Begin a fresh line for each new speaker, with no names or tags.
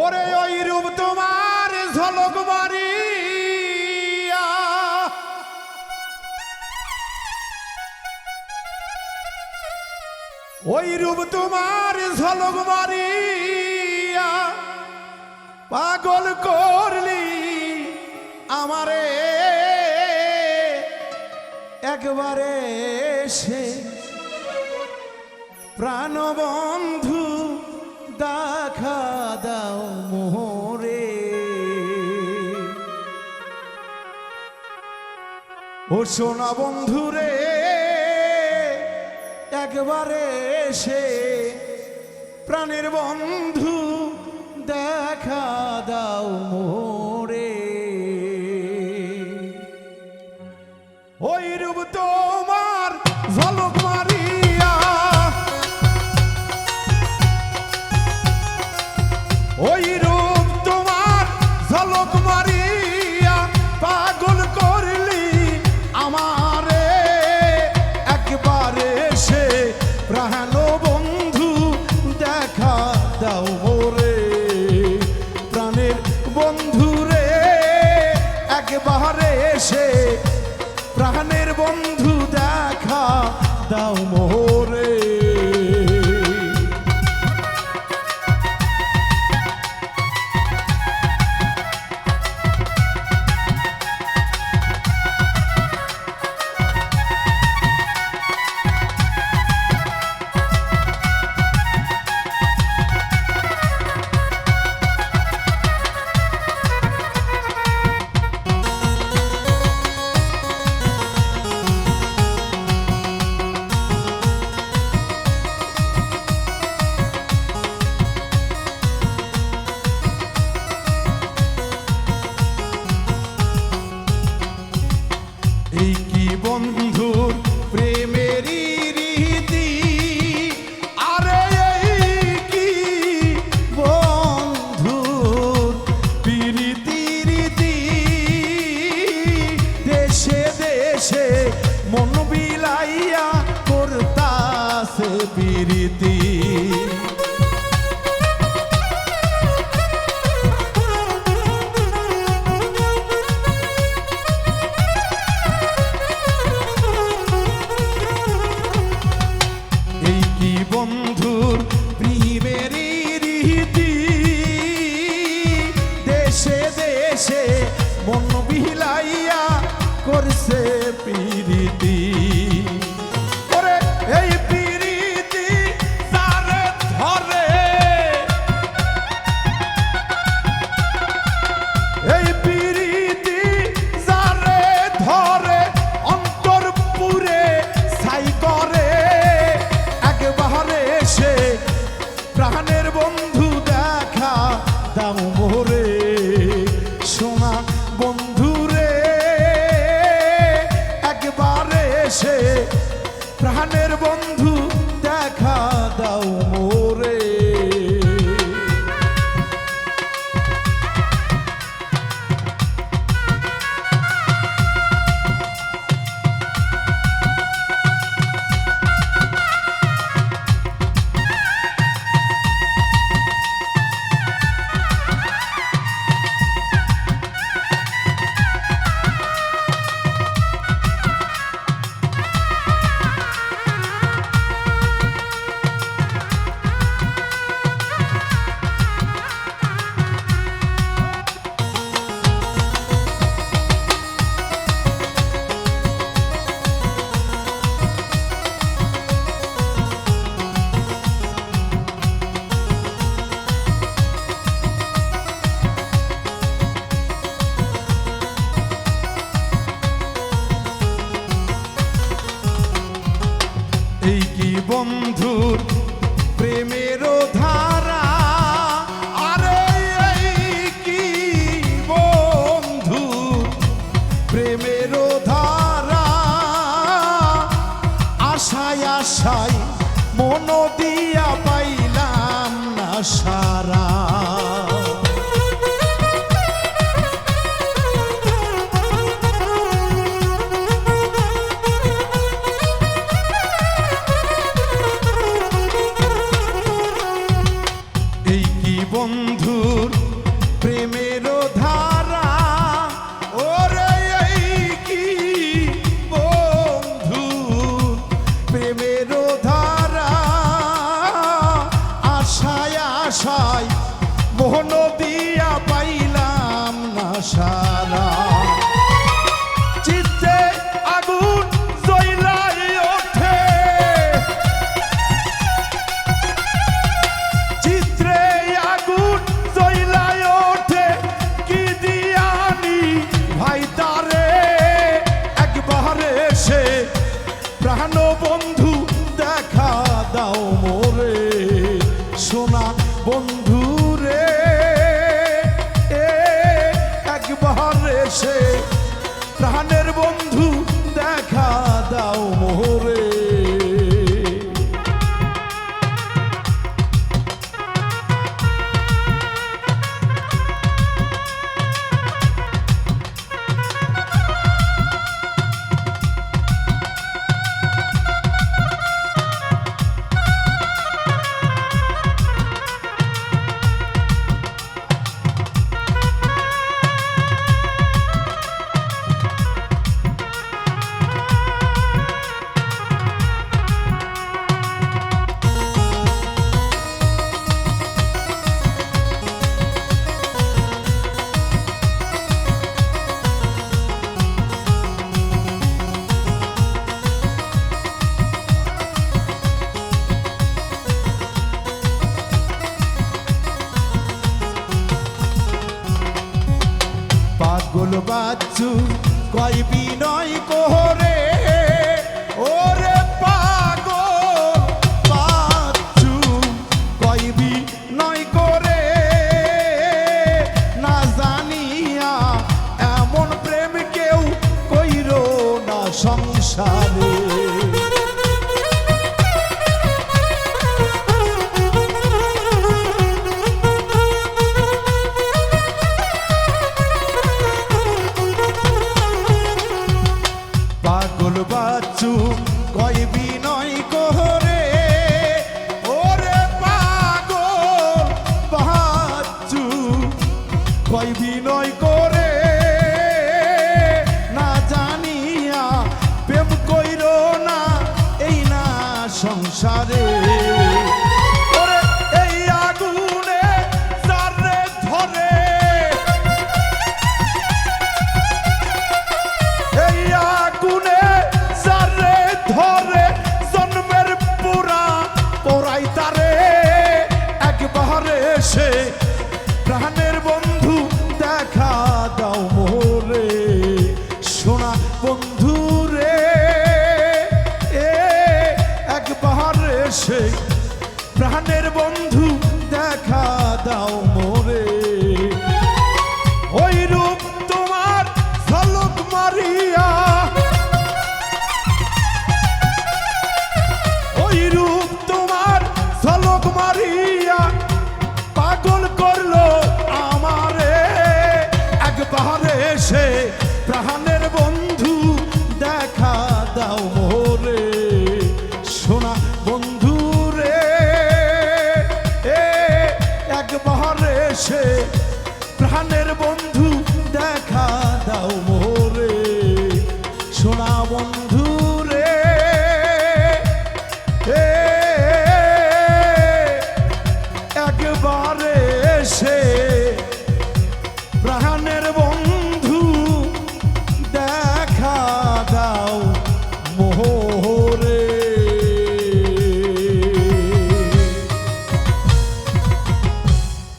ওরে ওই রূপ তোমার ঝলক মারিয়া। ওই রূপ তোমার ঝলক মারিয়া। পাগল করলি আমারে। একবারে সে প্রাণবন্ধু ও সোনা বন্ধুরে একবারে এসে প্রাণের বন্ধু দেখা দাও মোর বন্ধু দেখা দাও মোরে রীতি i trabajan এই কি বন্ধুর প্রেমের ধার প্রাণ বন্ধু দেখা দাও মোরে। সোনা বন্ধু রে একবার সে কয় বিনয় কোহরে?